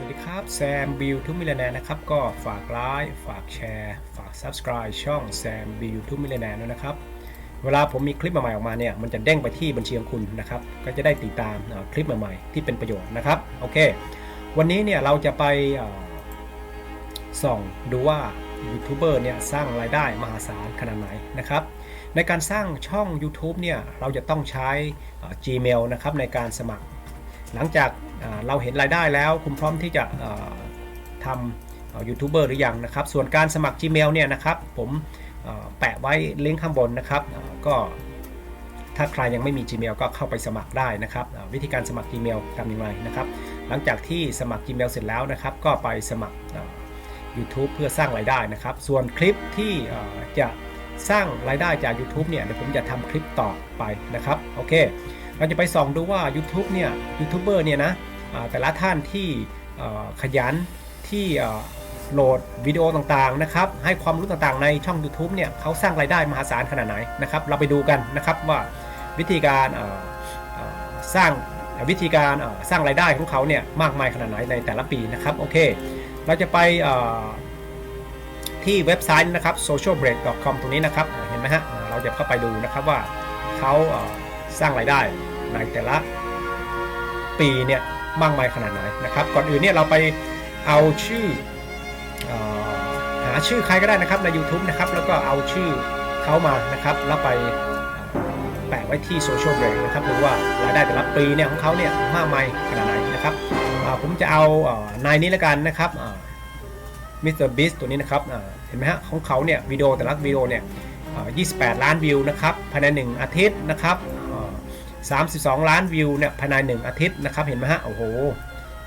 วัสดีครับ แซมบิวทุกมิลเลนแนนะครับ ก็ฝากไลค์ฝากแชร์ ฝาก Subscribe ช่องแซมบิวทุกมิลเลนแนด้วยนะครับ เวลาผมมีคลิปใหม่ๆออกมาเนี่ย มันจะเด้งไปที่บัญชีของคุณนะครับ ก็จะได้ติดตามคลิปใหม่ๆ ที่เป็นประโยชน์นะครับ โอเค วันนี้เนี่ยเราจะไปส่องดูว่ายูทูบเบอร์เนี่ยสร้างรายได้มหาศาลขนาดไหนนะครับในการสร้างช่อง YouTube เนี่ยเราจะต้องใช้ Gmail นะครับในการสมัคร หลังจากเราเห็นรายได้แล้ว คุณพร้อมที่จะทำยูทูบเบอร์หรือยังนะครับ ส่วนการสมัคร Gmail เนี่ยนะครับ ผมแปะไว้ลิงก์ข้างบนนะครับก็ถ้าใครยังไม่มี Gmail ก็เข้าไปสมัครได้นะครับ วิธีการสมัคร Gmail ทำยังไงนะครับ หลังจากที่สมัคร Gmail เสร็จแล้วนะครับ ก็ไปสมัคร YouTube เพื่อสร้างรายได้นะครับ ส่วนคลิปที่จะสร้างรายได้จาก YouTube เนี่ยเดี๋ยวผมจะทำคลิปต่อไปนะครับ โอเค เราจะไปส่องดูว่า YouTube เนี่ยยูทูบเบอร์เนี่ยนะแต่ละท่านที่ขยันที่โหลดวิดีโอต่างๆนะครับให้ความรู้ต่างๆในช่อง YouTube เนี่ยเขาสร้างรายได้มหาศาลขนาดไหนนะครับเราไปดูกันนะครับว่าวิธีการสร้างวิธีการสร้างรายได้ของเขาเนี่ยมากมายขนาดไหนในแต่ละปีนะครับโอเค เราจะไปที่เว็บไซต์นะครับ socialbreak.com ตรงนี้นะครับเห็นไหมฮะเราจะเข้าไปดูนะครับว่าเขาสร้างรายได้ ในแต่ละปีเนี่ยมากมายขนาดไหนนะครับ ก่อนอื่นเนี่ยเราไปเอาชื่อออหาชื่อใครก็ได้นะครับใน YouTube นะครับ แล้วก็เอาชื่อเขามานะครับ แล้วไปแปะไว้ที่โซเชียลเบรกนะครับดูว่ารายได้แต่ละปีเนี่ยของเขาเนี่ยมากมายขนาดไหนนะครับผมจะเอาเออนายนี้แล้วกันนะครับมิสเตอร์บิสตัวนี้นะครับเห็นไหมฮะของเขาเนี่ยวิดีโอแต่ละวิดีโอเนี่ยเอ่อ28 ล้านวิวนะครับภายใน 1 อาทิตย์นะครับ 32 ล้านวิวเนี่ยภายใน 1 อาทิตย์นะครับเห็นไหมฮะโอ้โห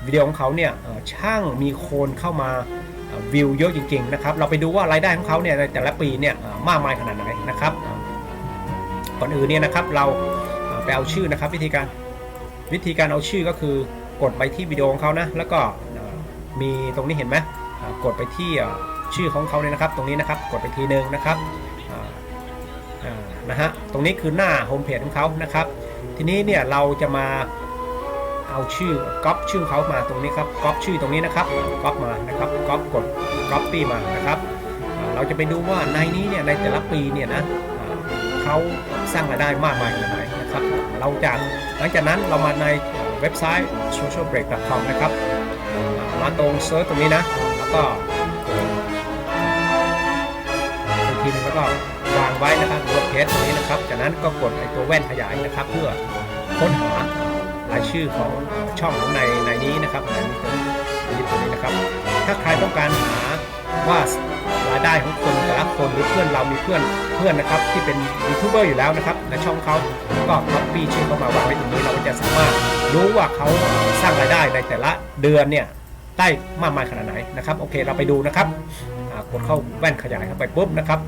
วิดีโอของเขาเนี่ยช่างมีคนเข้ามาวิวเยอะจริงๆนะครับเราไปดูว่ารายได้ของเขาเนี่ยในแต่ละปีเนี่ยมากมายขนาดไหนนะครับก่อนอื่นเนี่ยนะครับเราไปเอาชื่อนะครับวิธีการวิธีการเอาชื่อก็คือกดไปที่วิดีโอของเขานะแล้วก็มีตรงนี้เห็นไหมกดไปที่ชื่อของเขาเนี่ยนะครับ ตรงนี้นะครับกดไปทีนึงนะครับ นะฮะตรงนี้คือหน้าโฮมเพจของเขานะครับ ทีนี้เนี่ยเราจะมาเอาชื่อก๊อปชื่อเขามาตรงนี้ครับก๊อปชื่อตรงนี้นะครับก๊อปมานะครับก๊อปกดก๊อปปี้มานะครับ เราจะไปดูว่าในนี้เนี่ยในแต่ละปีเนี่ยนะเขาสร้างรายได้มากมายขนาดไหนนะครับ เราจะหลังจากนั้นเรามาในเว็บไซต์ socialbreak.com นะครับ มาตรงเซิร์ชตรงนี้นะ แล้วก็อีกทีนึงแล้วก็ ไว้นะครับตัวเพจตรงนี้นะครับ จากนั้นก็กดไอตัวแว่นขยายนะครับ เพื่อค้นหารายชื่อของช่องของในในนี้นะครับในนี้ตัวนี้ตัวนี้นะครับ ถ้าใครต้องการหาว่ารายได้ของคนแต่ละคนหรือเพื่อนเรามีเพื่อนเพื่อนนะครับ ที่เป็นยูทูบเบอร์อยู่แล้วนะครับในช่องเขาก็คัปปี้ชื่อเข้ามาวางไว้ตรงนี้เราก็จะสามารถรู้ว่าเขาสร้างรายได้ในแต่ละเดือนเนี่ยได้มากมายขนาดไหนนะครับ โอเคเราไปดูนะครับกดเข้าแว่นขยายเข้าไปปุ๊บนะครับ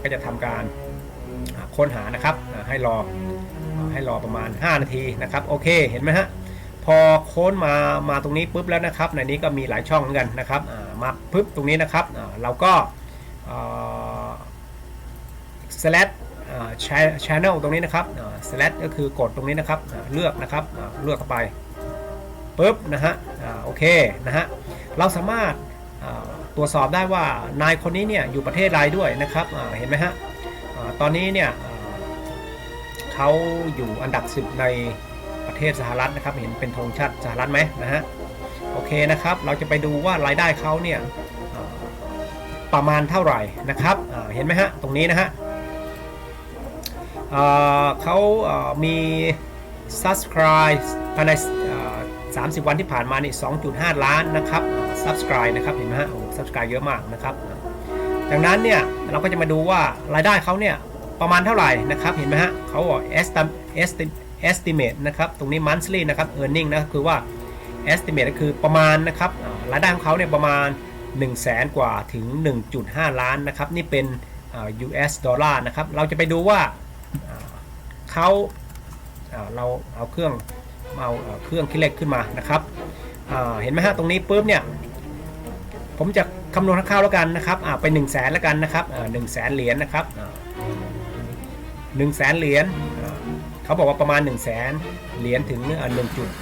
มันก็จะทำการค้นหานะครับให้รอให้รอประมาณ 5 นาทีนะครับโอเคเห็นไหมฮะพอโค้นมามาตรงนี้ปุ๊บแล้วนะครับ ในนี้ก็มีหลายช่องเหมือนกันนะครับมาปุ๊บตรงนี้นะครับเราก็อ่า slash อ่า cha- channel ตรงนี้นะครับอ่า slash ก็คือกดตรงนี้นะครับเลือกนะครับเลือกเข้าไปปุ๊บนะฮะโอเคนะฮะเราสามารถ ตรวจสอบได้ว่านายคนนี้เนี่ยอยู่ประเทศไรด้วยนะครับเห็นไหมฮะอตอนนี้เนี่ยเขาอยู่อันดับ 10 ในประเทศสหรัฐนะครับ เห็นเป็นธงชาติสหรัฐไหมนะฮะโอเคนะครับ เราจะไปดูว่ารายได้เขาเนี่ยประมาณเท่าไหร่นะครับเห็นไหมฮะตรงนี้นะฮะเขาเอ่อมี subscribe ภายใน 30 วันที่ผ่านมานี่ 2.5 ล้านนะครับ subscribe นะครับ เห็นไหมฮะ โอ้ subscribe เยอะมากนะครับดังนั้นเนี่ยเราก็จะมาดูว่ารายได้เขาเนี่ยประมาณเท่าไหร่นะครับเห็นไหมฮะเขาบอก estimate นะครับตรงนี้ monthly นะครับ earning นะคือว่า estimate ก็คือประมาณนะครับรายได้ของเขาเนี่ยประมาณ 1 0 0 0 0แสนกว่าถึง 1.5 ล้านนะครับนี่เป็น US ดอลลาร์นะครับเราจะไปดูว่าเขาเราเอาเครื่องเอาเอาเครื่องคิดเลขขึ้นมานะครับเห็นไหมฮะตรงนี้ปุ๊บเนี่ย ผมจะคำนวณคร่าวๆแล้วกันนะครับอ่าไป1 0 0 0 0แสนแล้วกันนะครับหนึ่งแสนเหรียญนะครับหนึ่งแสนเหรียญเขาบอกว่าประมาณ1 0 0 0 0แสนเหรียญถึง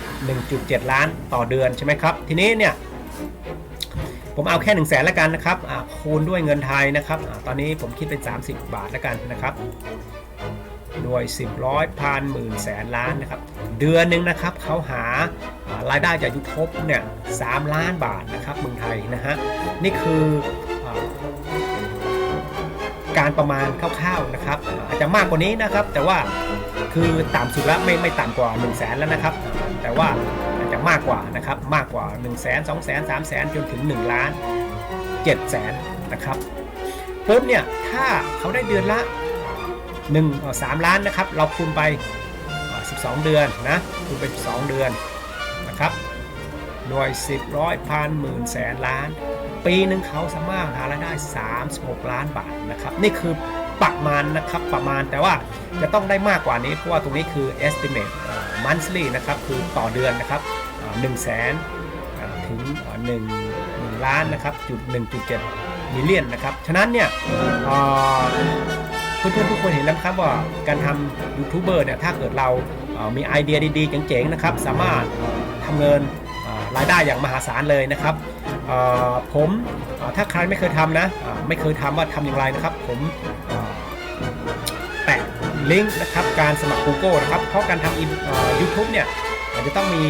1.1.7ล้านต่อเดือนใช่ไหมครับ ทีนี้เนี่ยผมเอาแค่1นึ่งแสนและกันนะครับอ่าคูณด้วยเงินไทยนะครับอตอนนี้ผมคิดเป็น 30 บาทและกันนะครับด้วย10ร้อยพันหมื่นแสนล้านนะครับ เดือนหนึ่งนะครับเขาหา รายได้จากยูทูบเนี่ยสามล้านบาทนะครับเมืองไทยนะฮะนี่คืออการประมาณคร่าวๆนะครับอาจจะมากกว่านี้นะครับ แต่ว่าคือต่ำสุดแล้วไม่ไม่ต่ำกว่า1นึ่งแสนแล้วนะครับ แต่ว่าอาจจะมากกว่านะครับมากกว่า1นึ่งแสนสองแสนสามแสนจนถึง1ล้าน7แสนนะครับปุ๊บเนี่ยถ้าเขาได้เดือนละ1นึ่งสามล้านนะครับเราคูณไป 12 เดือนนะคูณไป 12 เดือน ครับ หน่วย 10ร้อยพันหมื่นแสนล้าน ปีหนึ่งเขาสามารถหารายได้ 36 ล้านบาทนะครับ นี่คือประมาณนะครับประมาณแต่ว่าจะต้องได้มากกว่านี้ เพราะว่าตรงนี้คือ estimate monthly นะครับคือต่อเดือนนะครับ1 0 0 0 0แสนถึง1 1ล้านนะครับจุด1.7มิลเลียนนะครับ ฉะนั้นเนี่ยเพื่อนๆทุกคนเห็นแล้วครับว่าการทำยูทูบเบอร์เนี่ยถ้าเกิดเรามีไอเดียดีๆเจ๋งๆนะครับ สามารถ ทำเงินรายได้อย่างมหาศาลเลยนะครับผมถ้าใครไม่เคยทำนะไม่เคยทำว่าทำอย่างไรนะครับ ผมแปะลิงก์นะครับการสมัคร Google นะครับ เพราะการทำยูทูบเนี่ยอาจจะต้องมี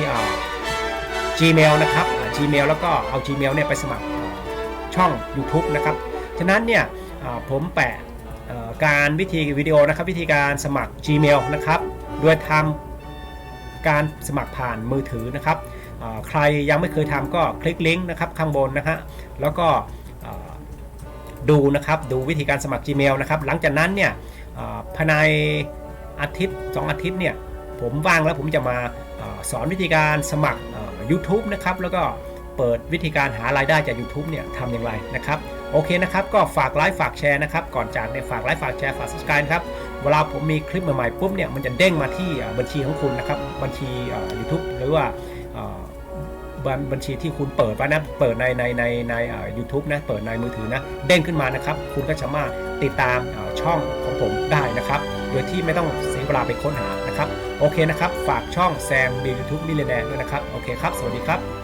Gmail นะครับ Gmail แล้วก็เอา Gmail เนี่ยไปสมัครช่อง YouTube นะครับ ฉะนั้นเนี่ยผมแปะการวิธีวิดีโอนะครับวิธีการสมัคร Gmail นะครับ โดยทำ การสมัครผ่านมือถือนะครับ ใครยังไม่เคยทำก็คลิกลิงก์นะครับข้างบนนะฮะแล้วก็ดูนะครับดูวิธีการสมัคร Gmail นะครับหลังจากนั้นเนี่ยภายในอาทิตย์ 2 อาทิตย์เนี่ยผมว่างแล้วผมจะมาสอนวิธีการสมัคร YouTube นะครับแล้วก็เปิดวิธีการหารายได้จาก YouTube เนี่ยทำอย่างไรนะครับ โอเคนะครับ ก็ฝากไลค์ฝากแชร์นะครับ ก่อนจากเนี่ยฝากไลค์ฝากแชร์ฝาก subscribe ครับ เวลาผมมีคลิปใหม่ๆปุ๊บเนี่ยมันจะเด้งมาที่บัญชีของคุณนะครับ บัญชีเอ่อ YouTube หรือว่าบัญบัญชีที่คุณเปิดไว้นะเปิดในในในในยูทูบนะเปิดในมือถือนะเด้งขึ้นมานะครับ คุณก็สามารถติดตามช่องของผมได้นะครับ โดยที่ไม่ต้องเสียเวลาไปค้นหานะครับ โอเคนะครับ ฝากช่องแซมบียูทูบมิเลนแนด้วยนะครับ โอเคครับ สวัสดีครับ